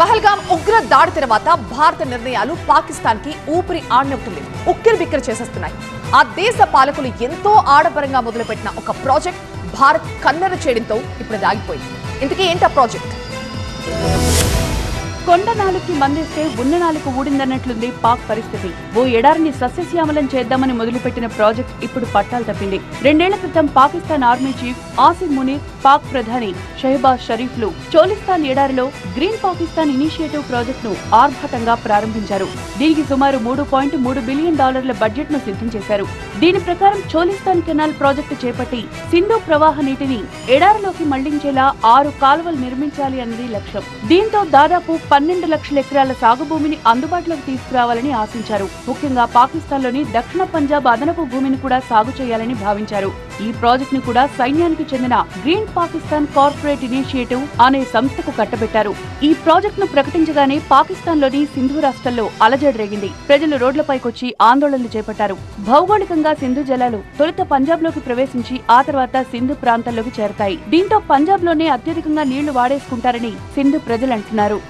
పహల్గాం ఉగ్ర దాడి తర్వాత భారత నిర్ణయాలు పాకిస్తాన్కి ఊపిరి ఆడినట్టుంది ఉక్కిరి బిక్కిరి చేసేస్తున్నాయి. ఆ దేశ పాలకులు ఎంతో ఆడంబరంగా మొదలుపెట్టిన ఒక ప్రాజెక్ట్ భారత్ కన్నెర చేయడంతో ఇప్పుడు దాగిపోయింది. ఆగిపోయింది ఇంతకీ ఏంటి ఆ ప్రాజెక్ట్? కొండ నాలుగుకి మందేస్తే ఉన్న నాలుగు ఊడిందన్నట్లుంది పాక్ పరిస్థితి. ఓ ఎడారిని సస్యశ్యామలం చేద్దామని మొదలుపెట్టిన ప్రాజెక్ట్ ఇప్పుడు పట్టాలు తప్పింది. రెండేళ్ళ క్రితం పాకిస్తాన్ ఆర్మీ చీఫ్ ఆసిఫ్ మునీర్ పాక్ ప్రధాని షెహబాజ్ షరీఫ్లు చోలిస్తాన్ ఎడారిలో గ్రీన్ పాకిస్తాన్ ఇనిషియేటివ్ ప్రాజెక్ట్ను ఆర్భాటంగా ప్రారంభించారు. దీనికి సుమారు మూడు పాయింట్ మూడు బిలియన్ డాలర్ల బడ్జెట్ను సిద్ధం చేశారు. దీని ప్రకారం చోలిస్తాన్ కెనాల్ ప్రాజెక్టు చేపట్టి సింధు ప్రవాహ నీటిని ఎడారిలోకి మళ్ళించేలా ఆరు కాలువలు నిర్మించాలి అన్నది లక్ష్యం. దీంతో దాదాపు పన్నెండు పన్నెండు లక్షల ఎకరాల సాగు భూమిని అందుబాటులోకి తీసుకురావాలని ఆశించారు. ముఖ్యంగా పాకిస్తాన్లోని దక్షిణ పంజాబ్ అదనపు భూమిని కూడా సాగు చేయాలని భావించారు. ఈ ప్రాజెక్ట్ను కూడా సైన్యానికి చెందిన గ్రీన్ పాకిస్తాన్ కార్పొరేట్ ఇనిషియేటివ్ అనే సంస్థకు కట్టబెట్టారు. ఈ ప్రాజెక్ట్ను ప్రకటించగానే పాకిస్తాన్లోని సింధు రాష్ట్రంలో అలజడి రేగింది ప్రజలు రోడ్లపైకొచ్చి ఆందోళనలు చేపట్టారు. భౌగోళికంగా సింధు జలాలు తొలుత పంజాబ్లోకి ప్రవేశించి ఆ తర్వాత సింధు ప్రాంతంలోకి చేరతాయి. దీంతో పంజాబ్లోనే అత్యధికంగా నీళ్ళు వాడేసుకుంటారని సింధు ప్రజలు అంటున్నారు